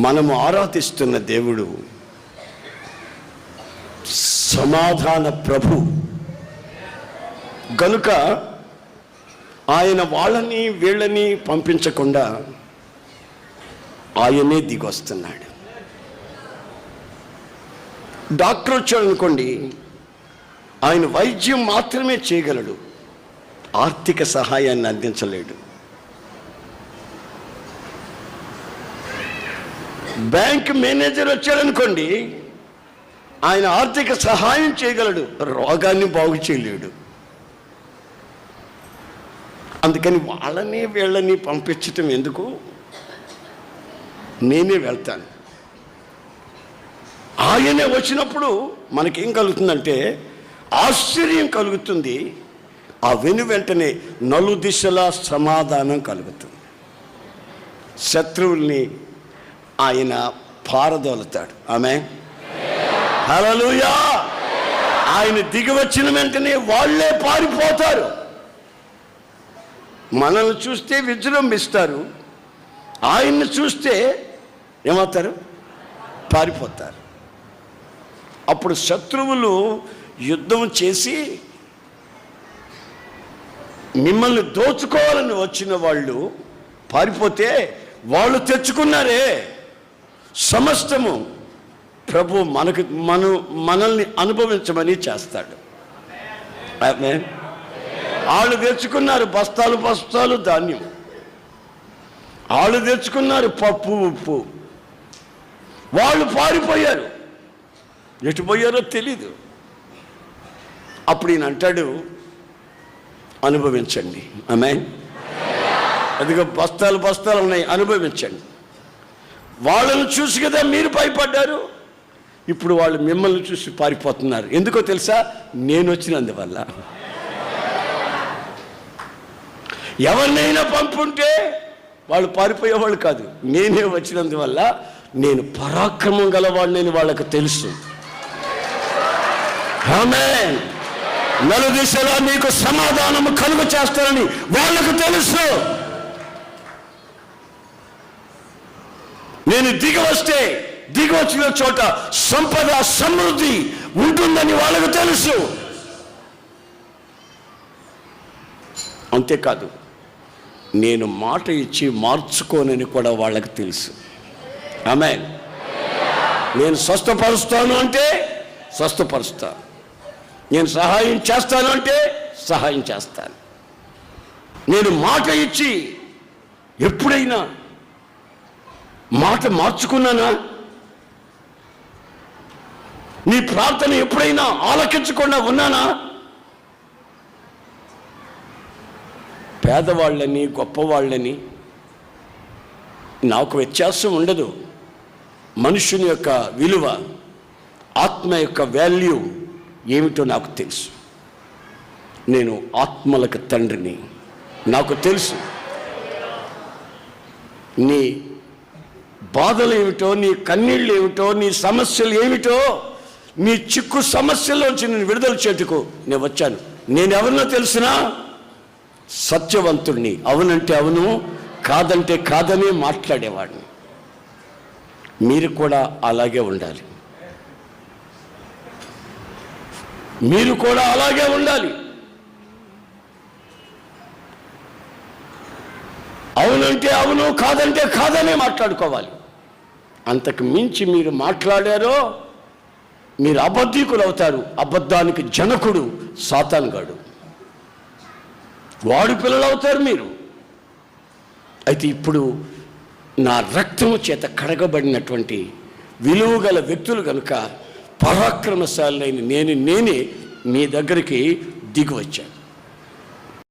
మనము ఆరాధిస్తున్న దేవుడు సమాధాన ప్రభు. గనుక ఆయన వాళ్ళని వీళ్ళని పంపించకుండా ఆయనే దిగొస్తున్నాడు. డాక్టర్ వచ్చాడు అనుకోండి ఆయన వైద్యం మాత్రమే చేయగలడు. ఆర్థిక సహాయాన్ని అందించలేడు. బ్యాంక్ మేనేజర్ వచ్చాడనుకోండి ఆయన ఆర్థిక సహాయం చేయగలడు రోగాన్ని బాగు చేయలేడు. అందుకని వాళ్ళని వీళ్ళని పంపించటం ఎందుకు? నేనే వెళ్తాను. ఆయనే వచ్చినప్పుడు మనకేం కలుగుతుందంటే ఆశ్చర్యం కలుగుతుంది. ఆ వెను వెంటనే నలు దిశల సమాధానం కలుగుతుంది. శత్రువుల్ని ఆయన పారదోలుతాడు. ఆమె హలలుయా ఆయన దిగి వచ్చిన వెంటనే వాళ్ళే పారిపోతారు. మనల్ని చూస్తే విజృంభిస్తారు. ఆయన్ని చూస్తే ఏమవుతారు? పారిపోతారు. అప్పుడు శత్రువులు యుద్ధం చేసి మిమ్మల్ని దోచుకోవాలని వచ్చిన వాళ్ళు పారిపోతే వాళ్ళు తెచ్చుకున్నారే. సమస్తము ప్రభు మనకు మన మనల్ని అనుభవించమని చేస్తాడు. ఆళ్ళు వాళ్ళు తెచ్చుకున్నారు బస్తాలు బస్తాలు ధాన్యం. వాళ్ళు తెచ్చుకున్నారు పప్పు ఉప్పు. వాళ్ళు పారిపోయారు. ఎటు పోయారో తెలీదు. అప్పుడు ఈయన అంటాడు అనుభవించండి. ఆమె అదిగో బస్తాలు బస్తాలు ఉన్నాయి అనుభవించండి. వాళ్ళను చూసి కదా మీరు భయపడ్డారు. ఇప్పుడు వాళ్ళు మిమ్మల్ని చూసి పారిపోతున్నారు. ఎందుకో తెలుసా? నేను వచ్చినందువల్ల. ఎవరినైనా పంపుంటే వాళ్ళు పారిపోయేవాళ్ళు కాదు. నేనే వచ్చినందువల్ల నేను పరాక్రమం గలవాడిని వాళ్ళకు తెలుసు. ఆమె నలుదిశలో నీకు సమాధానం కలుగు చేస్తారని వాళ్ళకు తెలుసు. నేను దిగి వస్తే దిగి వచ్చిన చోట సంపద సమృద్ధి ఉంటుందని వాళ్ళకు తెలుసు. అంతేకాదు నేను మాట ఇచ్చి మార్చుకోనని కూడా వాళ్ళకి తెలుసు. ఆమె నేను స్వస్థపరుస్తాను అంటే స్వస్థపరుస్తాను. నేను సహాయం చేస్తాను అంటే సహాయం చేస్తాను. నేను మాట ఇచ్చి ఎప్పుడైనా మాట మార్చుకున్నానా? నీ ప్రార్థన ఎప్పుడైనా ఆలకించకుండా ఉన్నానా? పేదవాళ్ళని గొప్పవాళ్ళని నాకు వ్యత్యాసం ఉండదు. మనుషుని యొక్క విలువ ఆత్మ యొక్క వాల్యూ ఏమిటో నాకు తెలుసు. నేను ఆత్మలకు తండ్రిని. నాకు తెలుసు. నీ బాధలు ఏమిటో నీ కన్నీళ్ళు ఏమిటో నీ సమస్యలు ఏమిటో నీ చిక్కు సమస్యల్లోంచి నేను విడుదల చేటుకు నేను వచ్చాను. నేను ఎవరినో తెలిసినా సత్యవంతుడిని. అవునంటే అవును కాదంటే కాదనే మాట్లాడేవాడిని. మీరు కూడా అలాగే ఉండాలి. మీరు కూడా అలాగే ఉండాలి. అవునంటే అవును కాదంటే కాదనే మాట్లాడుకోవాలి. అంతకు మించి మీరు మాట్లాడారో మీరు అబద్ధికులు అవుతారు అబద్ధానికి జనకుడు సాతాన్గాడు వాడు పిల్లలు అవుతారు మీరు. అయితే ఇప్పుడు నా రక్తము చేత కడగబడినటువంటి విలువ గల వ్యక్తులు కనుక పరాక్రమశాలైన నేను నేనే మీ దగ్గరికి దిగి వచ్చాను.